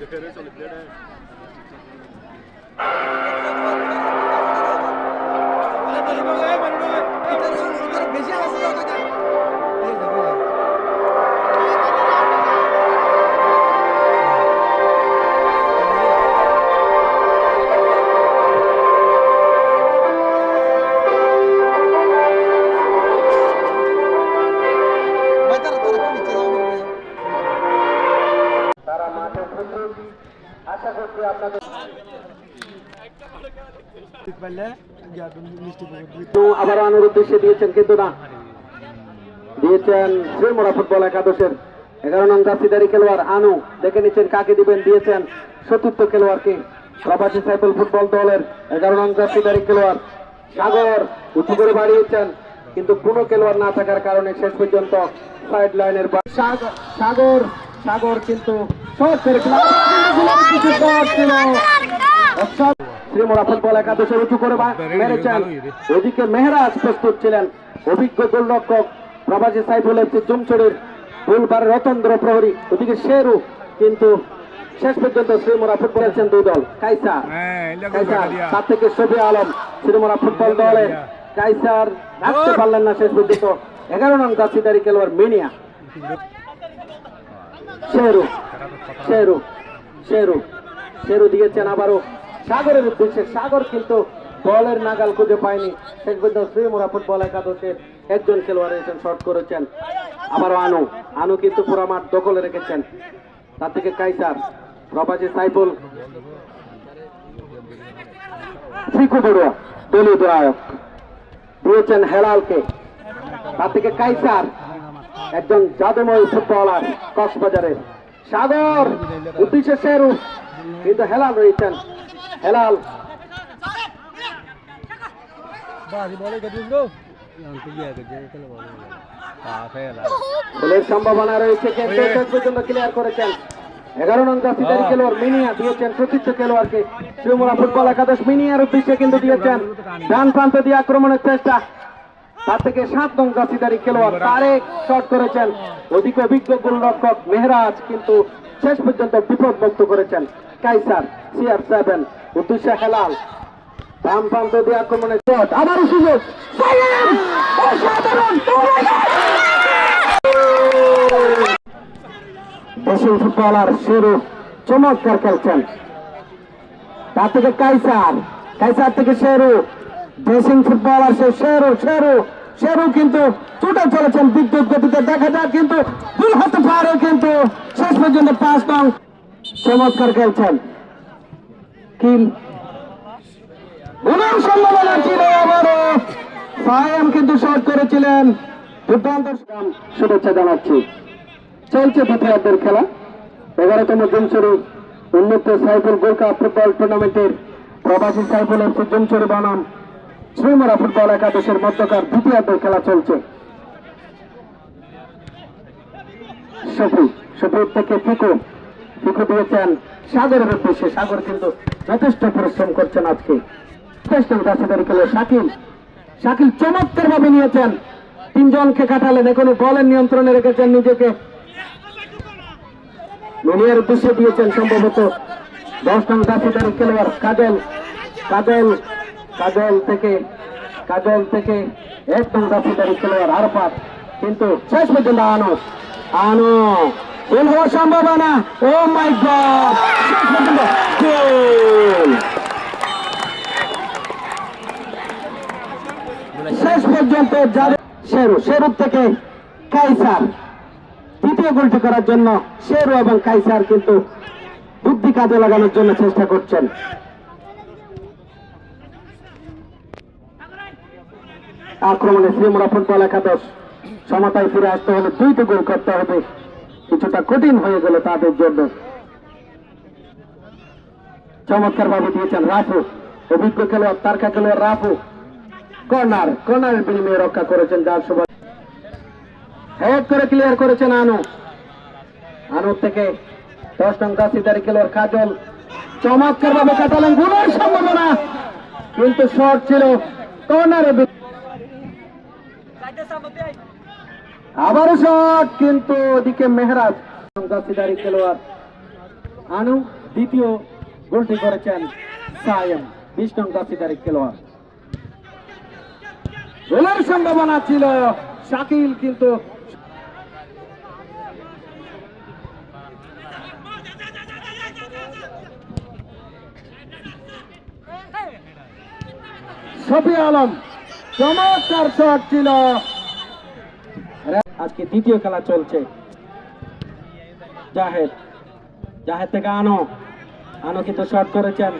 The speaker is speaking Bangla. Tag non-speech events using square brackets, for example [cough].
de, de, de sur le. আবার আনুর উদ্দেশ্যে দিয়েছেন কিন্তু না। দিয়েছেন শ্রীমোড়া ফুটবল একাদশের এগারো নং জার্সিদারি খেলোয়াড় আনু। দেখে নিচ্ছেন কাকে দিবেন। দিয়েছেন চতুর্থ খেলোয়াড়কে। প্রবাসী সাইকেল ফুটবল দলের এগারো নং জার্সিদারি খেলোয়াড় সাগর। উঁচু করে বাড়িয়েছেন, কিন্তু কোনো খেলোয়াড় না থাকার কারণে শেষ পর্যন্ত সাইড লাইনের সাগর সাগর কিন্তু শ্রীমোড়া ফুটবল একাদশের উঁচু করে মেরেছেন। ওদিকে মেহরাজ প্রস্তুত ছিলেন। অভিজ্ঞ গোলরক্ষক প্রবাসী সাইফুল এফসি জুমচড়ির বুলবার রতন্দ্র প্রহরী। ওদিকে শেরু কিন্তু শেষ পর্যন্ত শ্রীমোড়া ফুটবল খেলছেন দুই দল। কাইসা কাইসার তার থেকে শফি আলম শ্রীমোড়া ফুটবল দলে। কাইসার রাখতে পারলেন না শেষ পর্যন্ত। এগারো নং দাসিদারি খেলোয়াড় মিনিয়া। [laughs] শেরু। শেরু শেরু শেরু দিয়েছেন আবারও সাগরের উদ্দেশ্যে, সাগর কিন্তু বলের নাগাল খুঁজে পায়নি। শেষ পর্যন্ত শ্রীমোড়া ফুটবল একাদশের একজন খেলোয়াড় এসেছেন শর্ট করেছেন। আবারও আনু আনু কিন্তু পুরো মাঠ দখলে রেখেছেন। তার থেকে কাইসার, প্রবাসী সাইফুল। ফিকু বড়ুয়া, দলীয় বিধায়ক দিয়েছেন হেলালকে। তার থেকে কাইসার, একজন জাদুময় ফুটবলার কক্সবাজারের। সাগর উদ্দেশ্যে শেরু কিন্তু হেলাল রয়েছেন। হেলাল। সম্ভাবনা রয়েছে ক্লিয়ার করেছেন? এগারো দিয়েছেন একাদশ কিন্তু দিয়েছেন। ডান প্রান্ত দিয়ে আক্রমণের চেষ্টা। তার থেকে সাত নং জার্সিদারি খেলোয়াড় তারেক শট করেছেন। ওদিকে অভিজ্ঞ গোলরক্ষক মেহরাজ কিন্তু শেষ পর্যন্ত বিপদমুক্ত করেছেন কাইসার সিআর সেভেন উদ্দেশ্যে হেলাল। বাম প্রান্ত দিয়ে আক্রমণের শট আবারও সুযোগ। ফুটবলার শুরু চমৎকার খেলছেন। তার থেকে কাইসার কাইসার থেকে শেরু। দেশিং ফুটবলার সে শেরু শেরু। শেরু কিন্তু ছুটে চলেছেন বিদ্যুৎ গতিতে। দেখা যাক কিন্তু ভুল হতে পারে কিন্তু শেষ পর্যন্ত পাঁচ নং চমৎকার খেলছেন। কিল গুণের সম্ভাবনা ছিল আবারও। ফায়াম কিন্তু শট করেছিলেন। দুর্দান্ত শুভেচ্ছা জানাচ্ছি। চলছে দ্বিতীয়ার্ধের খেলা। এগারোতম জুমচুরি উন্মুক্ত সাইফুল গোল্ড কাপ ফুটবল টুর্নামেন্টের প্রবাসী সাইফুল জুমচুরি বনাম। শ্রীমরা ফুটবল একাদশের মধ্যকার দ্বিতীয়ার্ধের খেলা চলছে। শফি শফির থেকে ফিকু। ফিকু দিয়েছেন সাগরের উদ্দেশ্যে। সাগর কিন্তু যথেষ্ট পরিশ্রম করছেন আজকে। শাকিল। শাকিল চমৎকার ভাবে নিয়েছেন। তিনজনকে কাটালেন, এখনও বলের নিয়ন্ত্রণে রেখেছেন নিজেকে। মিনিয়ার উদ্দেশ্যে দিয়েছেন সম্ভবত দশ নং দাসিদারি খেলোয়াড় কাজল। কাজল কাজল থেকে কাজল থেকে এক নং দাসিদারি খেলোয়াড় আরফাত, কিন্তু শেষ পর্যন্ত আনো আনো গোল হওয়ার সম্ভাবনা, ও মাই গড, শেষ পর্যন্ত শেরু শেরু থেকে কাইসার। তৃতীয় গোলটি করার জন্য শেরু এবং কাইসার কিন্তু বুদ্ধি কাজে লাগানোর জন্য চেষ্টা করছেন। আক্রমণে শ্রীমুরা ফুটবল একাদশ। সমতায় ফিরে আসতে হলে দুইটি গোল করতে হবে। কিছুটা কঠিন হয়ে গেল তাদের জন্য। চমৎকার ভাবে দিয়েছেন রাফু। অভিজ্ঞ খেলোয়াড়, তারকা খেলোয়াড় রাফু। কর্নার, কর্নারের বিনিময়ে রক্ষা করেছেন যার সময় হেড করে ক্লিয়ার করেছেন আনু। আনু থেকে দশ নং কাশিদারি খেলোয়াড় কাজল। চমৎকার ভাবে কাটালেন গুণের সম্ভাবনা। কিন্তু শর্ট ছিল। কর্নারে আবারও শট, কিন্তু ওদিকে মেহরাজ কাশিদারি খেলোয়াড়। আনু দ্বিতীয় গোলটি করেছেন সায়ম, বিশ নং দশিদারি খেলোয়াড়। গোলের সম্ভাবনা ছিল শাকিল, কিন্তু শফি আলম চমৎকার শট ছিল। আজকে দ্বিতীয় খেলা চলছে। জাহেদ জাহেদ থেকে আনো। আনো কিন্তু শট করেছেন।